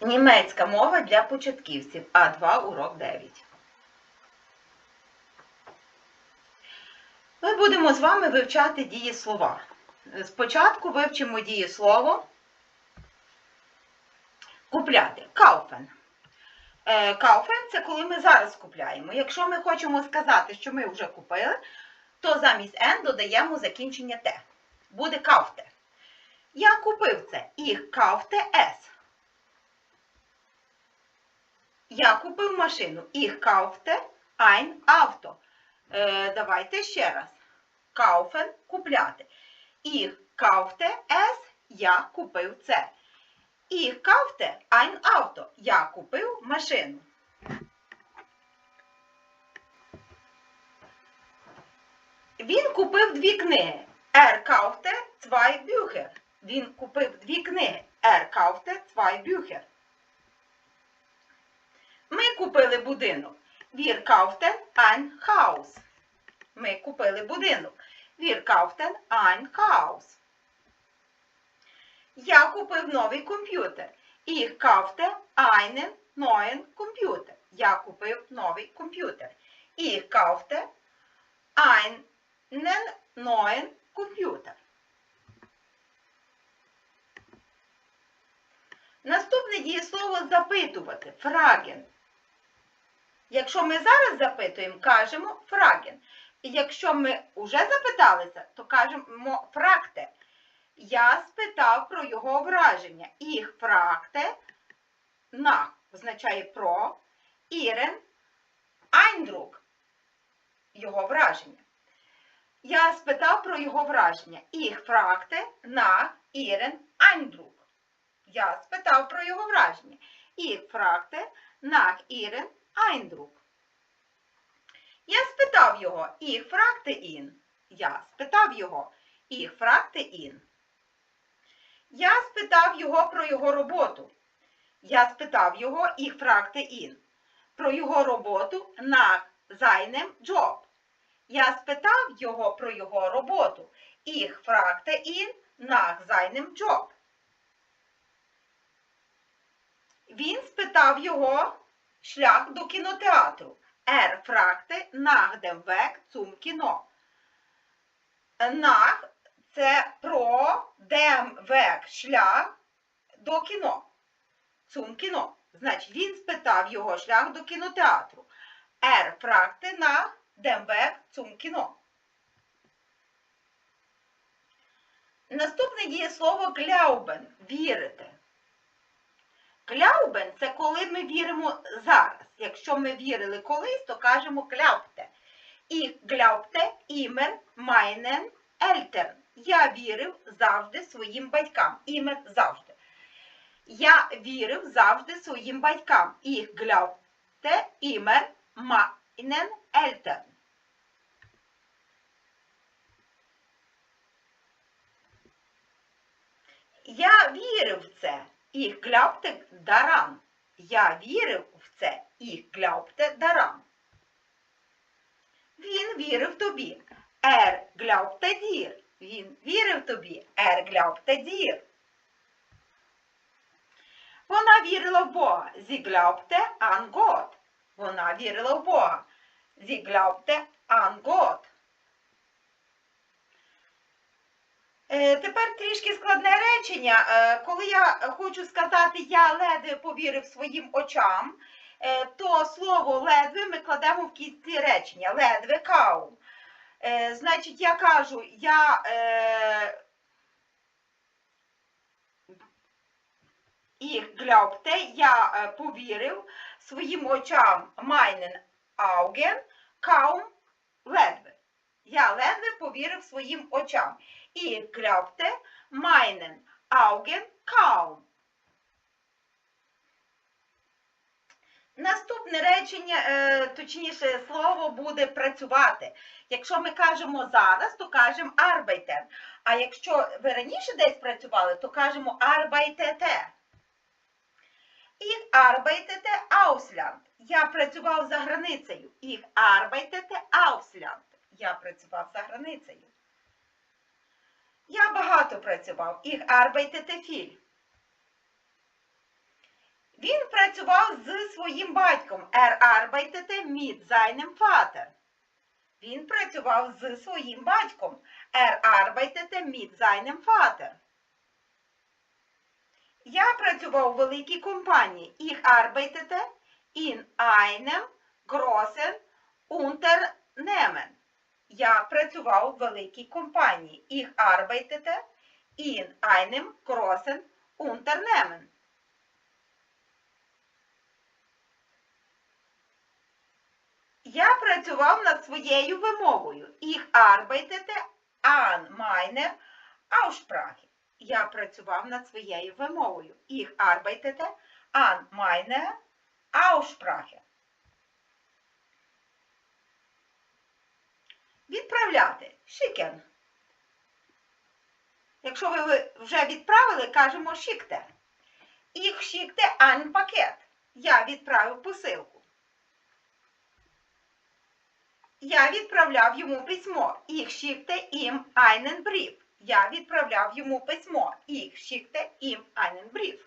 Німецька мова для початківців. А2 урок 9. Ми будемо з вами вивчати дієслова. Спочатку вивчимо дієслово купляти. Кауфен. Е, Кауфен це коли ми зараз купляємо. Якщо ми хочемо сказати, що ми вже купили, то замість N додаємо закінчення Т. Буде кауфте. Я купив це. Ich kaufte es. Я купив машину. Ich kaufte ein Auto. Е, давайте ще раз. Kaufen – купляти. Ich kaufte es. Я купив це. Ich kaufte ein Auto. Я купив машину. Він купив дві книги. Er kaufte zwei Bücher. Він купив дві книги. Er kaufte zwei Bücher. Купили будинок. Wir kauften ein Haus. Ми купили будинок. Wir kauften ein Haus. Я купив новий комп'ютер. Ich kaufte einen neuen Computer. Я купив новий комп'ютер. Ich kaufte einen neuen Computer. Наступне дієслово запитувати. Фраген. Якщо ми зараз запитуємо, кажемо фраген. І якщо ми вже запиталися, то кажемо фракте. Я спитав про його враження. Їх фракте на означає про ірен айндрук його враження. Я спитав про його враження. Їх фракте на ірен айндрук. Я спитав про його враження. І фракте nach ihren Eindruck. Я спитав його, ich fragte ihn. Я спитав його, ich fragte ihn. Я спитав його про його роботу. Я спитав його, ich fragte ihn. Про його роботу nach seinem Job. Я спитав його про його роботу. Ich fragte ihn nach seinem Job. Він спитав його шлях до кінотеатру. Fragte nach dem Weg zum Kino. Nach – це про dem Weg – шлях до кіно. Zum Kino. Значить, він спитав його шлях до кінотеатру. Fragte nach dem Weg zum Kino. Наступне дієслово glauben – вірити. Кляубен це коли ми віримо зараз. Якщо ми вірили колись, то кажемо кляпте. І glaubte immer meinen Eltern. Я вірив завжди своїм батькам. Immer завжди. Я вірив завжди своїм батькам. І glaubte immer meinen Eltern. Я вірив Ich glaubte daran. Я вірив в це. Ich glaubte daran. Він вірив тобі. Er glaubte dir. Він вірив тобі. Er glaubte dir. Вона вірила в Бога. Sie glaubte an Gott. Вона вірила в Бога. Sie glaubte an Gott. Е, Тепер трішки складне речення. Е, Коли я хочу сказати я ледве повірив своїм очам, е, то слово ледве ми кладемо в кінці речення. Ледве каум. Е, Значить, я кажу, я е, їх я е, повірив своїм очам meinen Augen kaum ледве. Я ледве повірив своїм очам. І glaubte meinen Augen kaum. Наступне речення, е, точніше, слово буде працювати. Якщо ми кажемо зараз, то кажемо arbeiten. А якщо ви раніше десь працювали, то кажемо arbeitete. Ich arbeitete Ausland. Я працював за границею. Ich arbeitete Ausland. Я працював за границею. Я багато працював. Він працював з своїм батьком. Er arbeitete mit seinem Vater. Він працював з своїм батьком. Er mit seinem Vater. Я працював у великій компанії. Arbeitete in einem großen Unternehmen. Я працював у великій компанії. Ich arbeitete in einem großen Unternehmen. Я працював над своєю вимовою. Ich arbeitete an meiner Aussprache. Я працював над своєю вимовою. Ich arbeitete an meiner Aussprache. Відправляти. Schicken. Якщо ви вже відправили, кажемо schickte. Ich schickte ein Paket. Я відправив посилку. Я відправляв йому письмо. Ich schickte ihm einen Brief. Я відправляв йому письмо. Ich schickte ihm einen Brief.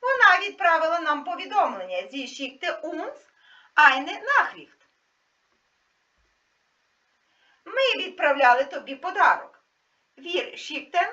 Вона відправила нам повідомлення. Sie schickte uns eine Nachricht. Ми відправляли тобі подарок. Wir schickten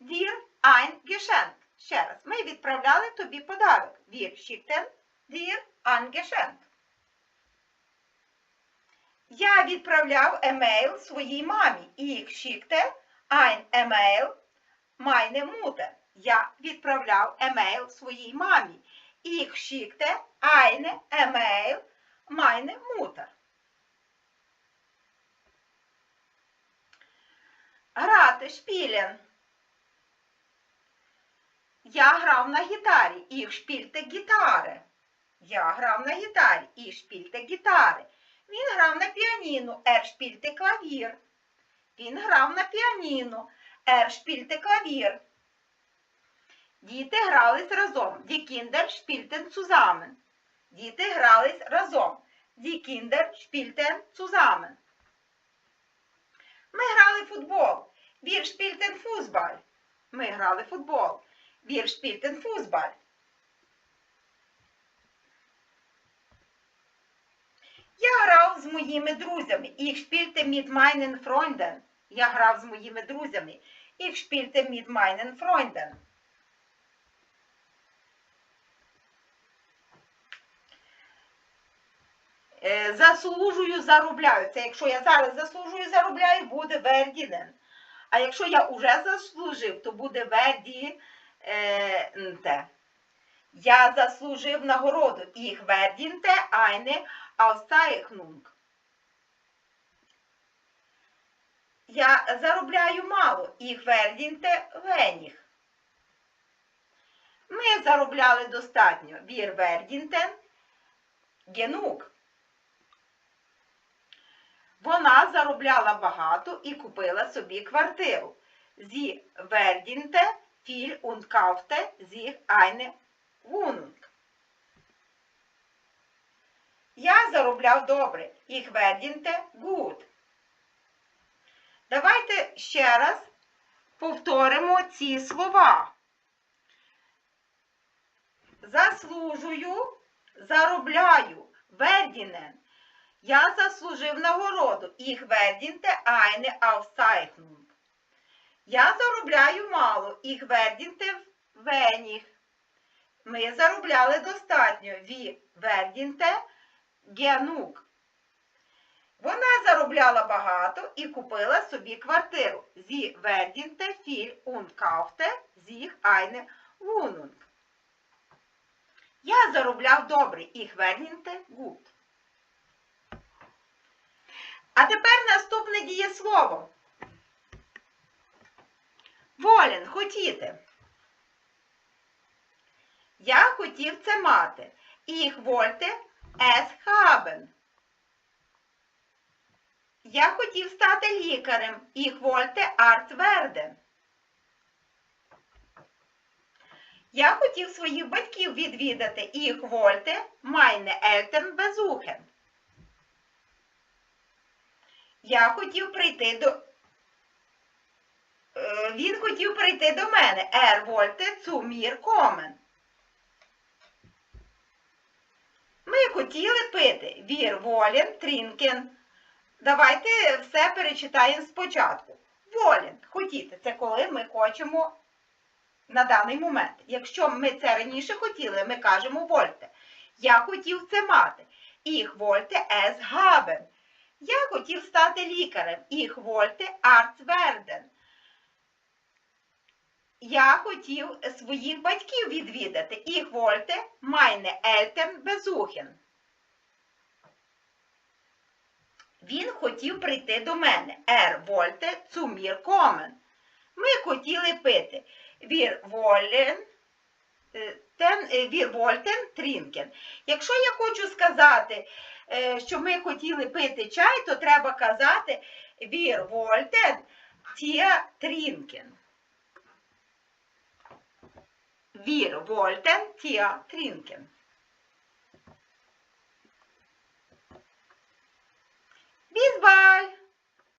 dir ein Geschenk. Ще раз. Ми відправляли тобі подарок. Wir schickten dir ein Geschenk. Я відправляв емейл своїй мамі. Ich schickte ein Email meine Mutter. Я відправляв емейл своїй мамі. Ich schickte eine Email meine Mutter. Грати шпілен. Я грав на гітарі. Ich spielte Gitarre. Я грав на гітарі. Ich spielte Gitarre. Він грав на піаніно, er spielte клавір. Він грав на піаніно, er spielte клавір. Діти грались разом. Die Kinder spielten zusammen. Діти грались разом. Die Kinder spielten zusammen. Ми грали футбол. Wir spielten Fußball. Ми грали футбол. Wir spielten Fußball. Я грав з моїми друзями. Ich spielte mit meinen Freunden. Я грав з моїми друзями. Ich spielte mit meinen Freunden. Заслужую, заробляю. Це якщо я зараз заслужую, заробляю, буде вердінен. А якщо я вже заслужив, то буде вердінте. Я заслужив нагороду. Ich verdiente eine Auszeichnung. Я заробляю мало. Ich verdiente wenig. Ми заробляли достатньо. Wir verdienten genug. Вона заробляла багато і купила собі квартиру. Sie verdiente viel und kaufte sich eine Wohnung. Я заробляв добре. Ich verdiente gut. Давайте ще раз повторимо ці слова. Заслужую, заробляю, verdienen. Я заслужив нагороду. Ich verdiente eine Auszeichnung. Я заробляю мало. Ich verdiente wenig. Ми заробляли достатньо. Wir verdiente genug. Вона заробляла багато і купила собі квартиру. Sie verdiente viel und kaufte sich eine Wohnung. Я заробляв добре. Ich verdiente gut. А тепер наступне дієслово. Волен, хотіти. Я хотів це мати. Ich wollte es haben. Я хотів стати лікарем. Ich wollte Arzt werden. Я хотів своїх батьків відвідати. Ich wollte meine Eltern besuchen. Я хотів прийти до. Е, Він хотів прийти до мене. Er wollte zu mir kommen. Ми хотіли пити. Wir wollen trinken. Давайте все перечитаємо спочатку. Wollen – хотіти. Це коли ми хочемо на даний момент. Якщо ми це раніше хотіли, ми кажемо вольте. Я хотів це мати. Ich wollte es haben. Я хотів стати лікарем. Ich wollte Arzt werden. Я хотів своїх батьків відвідати. Ich wollte meine Eltern besuchen. Він хотів прийти до мене. Er wollte zu mir kommen. Ми хотіли пити. Wir wollen Е, тен, е, Вольтен Трінкен. Якщо я хочу сказати, е, що ми хотіли пити чай, то треба казати Вір Вольтен Тія Трінкен. Вір Вольтен Тіа Трінкен. Візбаль!